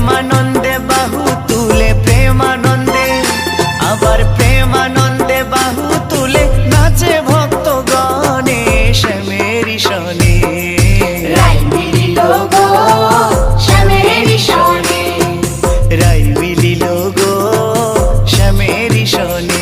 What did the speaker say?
প্রেমানন্দে বাহু তুলে প্রেমানন্দে আবার প্রেমানন্দে বাহু তুলে নাচে ভক্ত গণেশ মেরি শনে। রাই মিলিল গো শ্যামেরি শনে। শ্যামেরি শনে।